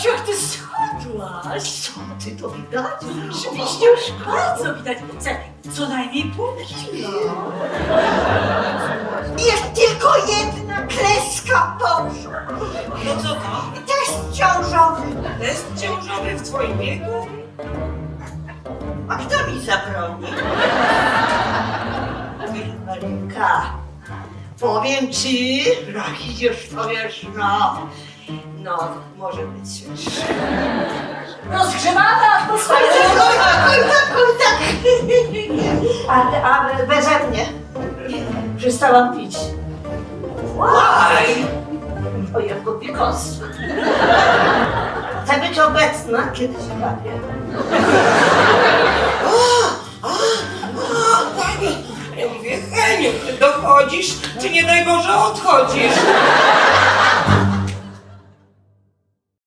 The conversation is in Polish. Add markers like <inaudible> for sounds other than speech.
babciu, jak ty schudłaś. Co ty to widać? Rzeczywiście już bardzo widać. Słuchaj, Co najmniej pół kilo. Jest tylko jedna kreska poszła. No co to? Test ciążowy. Test ciążowy w twoim wieku? A kto mi zabroni? Marinka, powiem ci, jak idziesz, to wiesz, no, no, może być już. Rozgrzewamy atmosferę. Oj tak, oj tak, oj tak. A, a beze mnie przestałam pić. Why? O jako because. <laughs> Chcę być obecna, kiedy się bawię. Mówię, Heniu, ty dochodzisz, czy nie daj Boże odchodzisz?